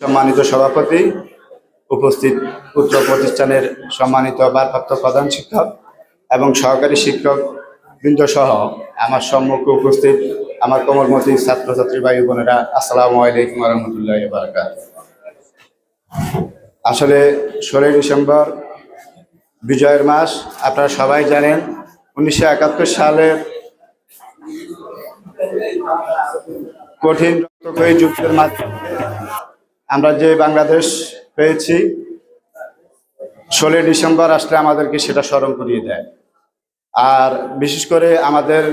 সম্মানিত সভাপতি, উপস্থিত উচ্চ প্রতিষ্ঠানের সম্মানিত ভারপ্রাপ্ত প্রধান শিক্ষক এবং সহকারী শিক্ষক বৃন্দ সহ আমার সম্মুখে উপস্থিত আমার কোমলমতি ছাত্রছাত্রী ভাই বোনেরা, আসসালামু আলাইকুম রহমতুল্লাহ বারকাত আসলে ষোলোই ডিসেম্বর বিজয়ের মাস, আপনারা সবাই জানেন, উনিশশো একাত্তর সালের কঠিন যুদ্ধের মাধ্যমে আমরা যে বাংলাদেশ পেয়েছি, ষোলোই ডিসেম্বর আসলে আমাদেরকে সেটা স্মরণ করিয়ে দেয়। আর বিশেষ করে আমাদের,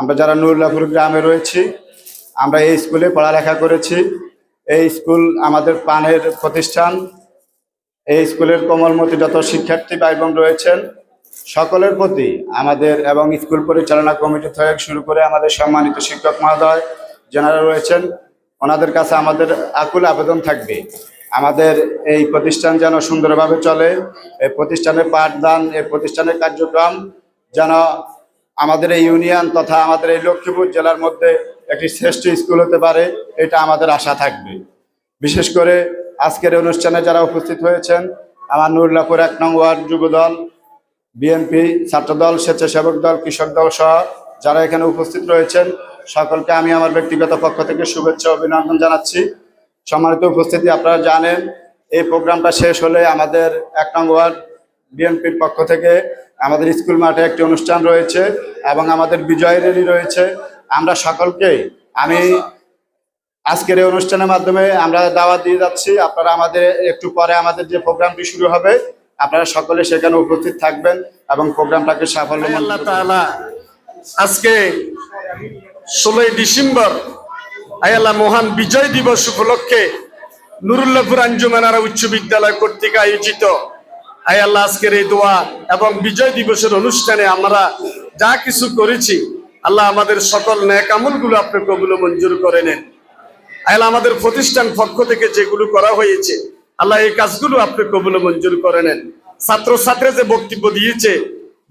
আমরা যারা নুরুল্লাপুর গ্রামে রয়েছি, আমরা এই স্কুলে পড়ালেখা করেছি। এই স্কুল আমাদের পানের প্রতিষ্ঠান। এই স্কুলের কোমলমতি যত শিক্ষার্থী ভাই বোন রয়েছেন, সকলের প্রতি আমাদের এবং স্কুল পরিচালনা কমিটি থেকে শুরু করে আমাদের সম্মানিত শিক্ষক মহোদয়, যারা রয়েছেন ওনাদের কাছে আমাদের আকুল আবেদন থাকবে। আমাদের এই প্রতিষ্ঠান যেন সুন্দরভাবে চলে, এই প্রতিষ্ঠানের পাঠদান, এই প্রতিষ্ঠানের কার্যক্রম যেন আমাদের এই ইউনিয়ন তথা আমাদের এই লক্ষ্মীপুর জেলার মধ্যে একটি শ্রেষ্ঠ স্কুল হতে পারে, এটা আমাদের আশা থাকবে। বিশেষ করে আজকের অনুষ্ঠানে যারা উপস্থিত হয়েছেন, আমার নুরুল্লাপুর এক নং ওয়ার্ড যুবদল, বিএনপি ছাত্রদল, স্বেচ্ছাসেবক দল, কৃষক দল সহ যারা এখানে উপস্থিত রয়েছেন সকলকে আমি আমার ব্যক্তিগত পক্ষ থেকে শুভেচ্ছা, অভিনন্দন জানাচ্ছি। সম্মানিত উপস্থিতি, আপনারা জানেন, এই প্রোগ্রামটা শেষ হলে আমাদের এক নং ওয়ার্ড বিএনপির পক্ষ থেকে আমাদের স্কুল মাঠে একটি অনুষ্ঠান রয়েছে এবং আমাদের বিজয় র্যালি রয়েছে। আমরা সকলকে আমি আজকের এই অনুষ্ঠানের মাধ্যমে আমরা দাওয়াত দিয়ে যাচ্ছি। আপনারা আমাদের একটু পরে আমাদের যে প্রোগ্রামটি শুরু হবে, আপনারা সকলে সেখানে উপস্থিত থাকবেন এবং প্রোগ্রামটাকে সাফল্য আজকে ষোলোই ডিসেম্বর আয়াল্লাহ মহান বিজয় দিবস উপলক্ষে নুরুল্লাহপুর আঞ্জুমানারা উচ্চ বিদ্যালয় কর্তৃক আয়োজিত আয়াল্লাহ আজকের এই দোয়া এবং বিজয় দিবসের অনুষ্ঠানে আমরা যা কিছু করেছি, আল্লাহ আমাদের সকল ন্যাক আমলগুলো আপনি কবুল মঞ্জুর করে নেন। আয়াল্লাহ আমাদের প্রতিষ্ঠান পক্ষ থেকে যেগুলো করা হয়েছে, আল্লাহ এই কাজগুলো আপনি কবুল মঞ্জুর করে নেন। ছাত্রছাত্রী যে বক্তব্য দিয়েছে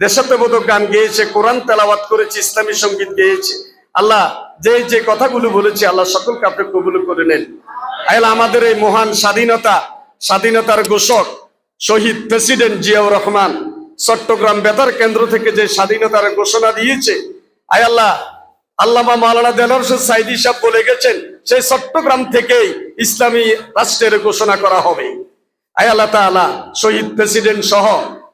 দেশাত্মবোধক গান গেয়েছে, কোরআন তেলাওয়াত করেছে, ইসলামী সংগীত গেয়েছে আল্লাহ, যে যে কথাগুলো বলেছে, আল্লাহ সকলকে আপনি কবুল করে নেন। আয়াল্লাহ আমাদের এই মহান স্বাধীনতা, স্বাধীনতার ঘোষক শহীদ প্রেসিডেন্ট জিয়াউর রহমান চট্টগ্রাম বেতার কেন্দ্র থেকে যে স্বাধীনতার ঘোষণা দিয়েছে আয় আল্লাহ, আল্লামা মাওলানা দেলার সাইদি সাহেব বলে গেছেন, সেই চট্টগ্রাম থেকেই ইসলামী রাষ্ট্রের ঘোষণা করা হবে। আয় আল্লাহ তাআলা শহীদ প্রেসিডেন্ট সহ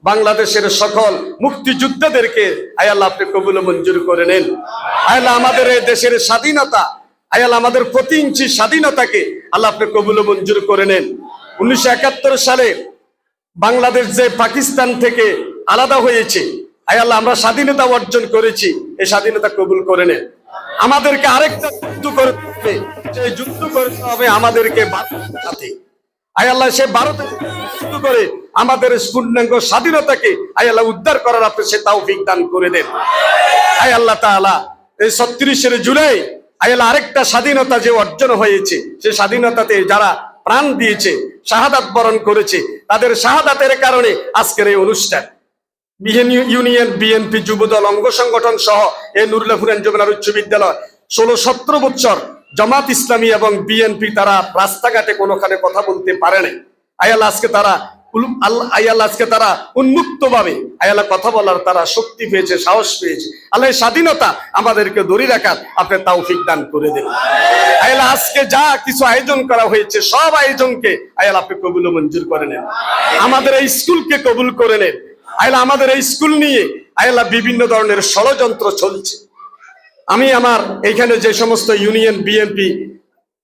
বাংলাদেশের সকল মুক্তিযোদ্ধাদেরকে, আয় আল্লাহ আপনি কবুল মঞ্জুর করে নেন। আয় আল্লাহ আমাদের এই দেশের স্বাধীনতা, আয় আল্লাহ আমাদের প্রতি ইঞ্চি স্বাধীনতাকে আল্লাহ আপনি কবুল মঞ্জুর করে নেন। উনিশশো একাত্তর সালে বাংলাদেশ যে পাকিস্তান থেকে আলাদা হয়েছে, আয় আল্লাহ আমরা স্বাধীনতা অর্জন করেছি, এই স্বাধীনতা কবুল করে নেন। আমাদেরকে আরেকটা যুদ্ধ করতে হবে সেই যুদ্ধ করতে হবে আমাদেরকে ভারতের সাথে। আয় আল্লাহ সে ভারতের যুদ্ধ করে আমাদের পূর্ণাঙ্গ স্বাধীনতাকে আয় আল্লাহ উদ্ধার করার আপনি সে তাও দান করে দেন। আয় আল্লাহ তাআলা, এই ছত্রিশের জুলাই আয় আল্লাহ আরেকটা স্বাধীনতা যে অর্জন হয়েছে, সে স্বাধীনতাতে যারা প্রাণ দিয়েছে, শাহাদাত বরণ করেছে, তাদের শাহাদাতের কারণে আজকের এই অনুষ্ঠান। ইউনিয়ন, বিএনপি যুবদল, অঙ্গ সংগঠন সহ এই নুরুল্লাপুর যমুনার উচ্চ বিদ্যালয়, ষোলো সতেরো বছর জামাত ইসলামী এবং বিএনপি তারা রাস্তাঘাটে কোনোখানে কথা বলতে পারে নাই। আয়াল আজকে তারা উলু- আল্লাহ, আয়াল তারা উন্মুক্ত ভাবে আয়ালা কথা বলার শক্তি পেয়েছে, সাহস পেয়েছে। আল্লাহ স্বাধীনতা আমাদেরকে দড়ি রাখার দান করে আজকে যা কিছু আয়োজন করা হয়েছে, সব আয়োজনকে কবুল মঞ্জুর করে নেন। আমাদের এই স্কুলকে কবুল করে নেন। আয়লা আমাদের এই স্কুল নিয়ে আয়লা বিভিন্ন ধরনের ষড়যন্ত্র চলছে। আমি আমার এখানে যে সমস্ত ইউনিয়ন, বিএনপি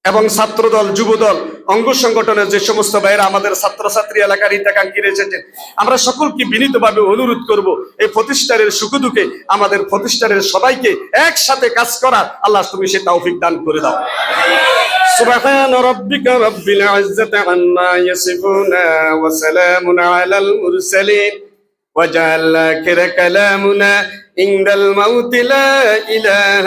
এবং ছাত্রদল, যুবদল অঙ্গ সংগঠনের যে সমস্ত ভাইয়েরা আমাদের ছাত্রছাত্রী এলাকার হিতাকাঙ্ক্ষী এসেছেন আমরা সকলকে বিনীতভাবে অনুরোধ করব এই প্রতিষ্ঠানের সুখে দুঃখে আমাদের প্রতিষ্ঠানের সবাইকে একসাথে কাজ করার আল্লাহ তুমি সে তৌফিক দান করে দাও سبحان ربك رب العزة عما يصفون وسلام على المرسلين وجعل آخر كلامنا عند الموت لا إله